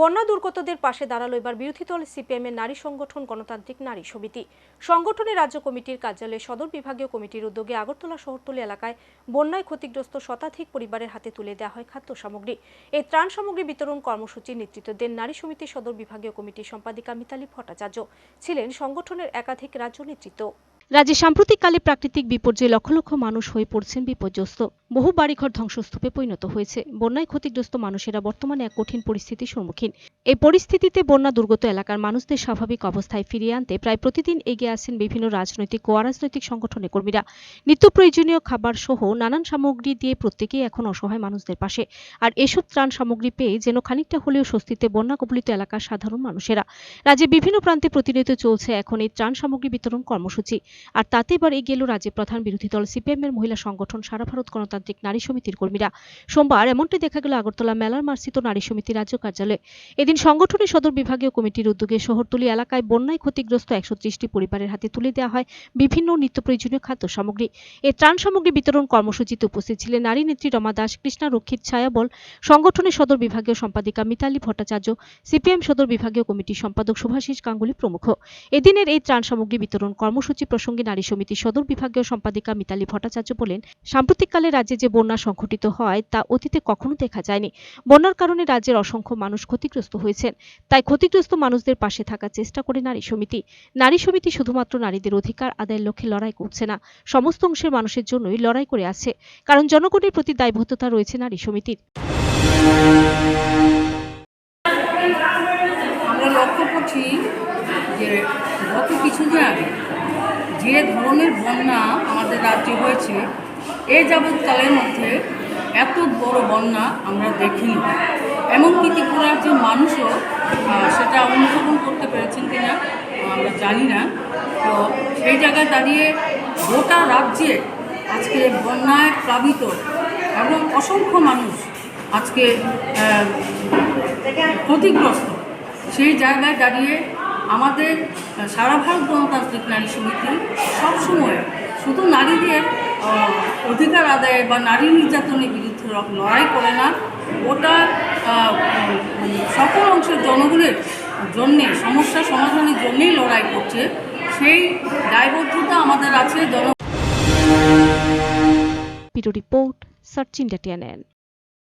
বন্যা দুর্গতদের পাশে দাঁড়াল এবার বিরোধী দল, সিপিএম এর নারী সংগঠন, গণতান্ত্রিক নারী সমিতি। সংগঠনের রাজ্য কমিটির কার্যালয়ে সদর বিভাগীয় কমিটির উদ্যোগে আগরতলা শহরতলি এলাকায় বন্যায় ক্ষতিগ্রস্ত শতাধিক পরিবারের হাতে তুলে দেওয়া হয় খাদ্য সামগ্রী। এই ত্রাণ সামগ্রী বিতরণ কর্মসূচির নেতৃত্ব দেন নারী সমিতির সদর বিভাগীয় কমিটির সম্পাদিকা মিতালি ভট্টাচার্য ছিলেন সংগঠনের একাধিক রাজ্য নেতৃত্ব। রাজ্যে সাম্প্রতিককালে প্রাকৃতিক বিপর্যয়ে লক্ষ লক্ষ মানুষ হয়ে পড়ছেন বিপর্যস্ত। বহু বাড়িঘর ধ্বংসস্তূপে পরিণত হয়েছে। বন্যায় ক্ষতিগ্রস্ত মানুষেরা বর্তমানে এক কঠিন পরিস্থিতির সম্মুখীন। এই পরিস্থিতিতে বন্যা দুর্গত এলাকার মানুষদের স্বাভাবিক অবস্থায় ফিরিয়ে আনতে প্রায় প্রতিদিন এগিয়ে আসেন বিভিন্ন রাজনৈতিক ও অরাজনৈতিক সংগঠনের কর্মীরা। নিত্য প্রয়োজনীয় খাবার সহ নানান সামগ্রী দিয়ে প্রত্যেকেই এখন অসহায় মানুষদের পাশে। আর এসব ত্রাণ সামগ্রী পেয়ে যেন খানিকটা হলেও স্বস্তিতে বন্যা কবলিত এলাকার সাধারণ মানুষেরা। রাজ্যে বিভিন্ন প্রান্তে প্রতিনিয়ত চলছে এখন এই ত্রাণ সামগ্রী বিতরণ কর্মসূচি। আর তাতে এবার এগিয়ে এলো রাজ্যের প্রধান বিরোধী দল সিপিএম এর মহিলা সংগঠন সারা ভারত গণতান্ত্রিক নারী সমিতির কর্মীরা। সোমবার এমনটি দেখা গেল আগরতলা মেলার মার্সিত নারী সমিতি রাজ্য কার্যালয়ে। এদিন সংগঠনের সদর বিভাগীয় কমিটির উদ্যোগে শহরতলি এলাকায় বন্যায় ক্ষতিগ্রস্ত একশো ত্রিশটি পরিবারের হাতে তুলে দেওয়া হয় বিভিন্ন নিত্য প্রয়োজনীয় খাদ্য সামগ্রী। এই ত্রাণ সামগ্রী বিতরণ কর্মসূচিতে উপস্থিত ছিলেন নারী নেত্রী রমা দাস, কৃষ্ণা রক্ষিত ছায়াবল, সংগঠনের সদর বিভাগীয় সম্পাদিকা মিতালি ভট্টাচার্য, সিপিএম সদর বিভাগীয় কমিটির সম্পাদক শুভাশিস গাঙ্গুলি প্রমুখ। এদিনের এই ত্রাণ সামগ্রী বিতরণ কর্মসূচি প্রসঙ্গে নারী সমিতির সদর বিভাগীয় সম্পাদিকা মিতালি ভট্টাচার্য বলেন, সাম্প্রতিককালে রাজ্যে যে বন্যা সংঘটিত হয়, তা অতীতে কখনো দেখা যায়নি। বন্যার কারণে রাজ্যের অসংখ্য মানুষ ক্ষতিগ্রস্ত হয়েছেন। তাই ক্ষতিগ্রস্ত মানুষদের পাশে থাকার চেষ্টা করে নারী সমিতি। নারী সমিতি শুধুমাত্র নারীদের অধিকার আদায়ের লক্ষ্যে লড়াই করছে না, সমস্ত অংশের মানুষের জন্যই লড়াই করে আছে। কারণ জনগণের প্রতি দায়বদ্ধতা রয়েছে নারী সমিতির। যে আগে যে ধরনের বন্যা আমাদের রাজ্যে হয়েছে এ যাবৎকালের মধ্যে এত বড় বন্যা আমরা দেখিনি এমনকি ত্রিপুরার যে মানুষও সেটা অনুধাবন করতে পেরেছেন কিনা আমরা জানি না। তো সেই জায়গায় দাঁড়িয়ে গোটা রাজ্যে আজকে বন্যায় প্লাবিত এবং অসংখ্য মানুষ আজকে ক্ষতিগ্রস্ত। সেই জায়গায় দাঁড়িয়ে আমাদের সারা ভারত গণতান্ত্রিক নারী সমিতি সবসময় শুধু নারীদের অধিকার আদায় বা নারী নির্যাতনের বিরুদ্ধে লড়াই করে না। ওটা সকল অংশের জনগণের জন্যে, সমস্যা সমাধানের জন্যেই লড়াই করছে। সেই দায়বদ্ধতা আমাদের আছে, জন রিপোর্ট সার্চ ইন্ডিয়া টিএনএন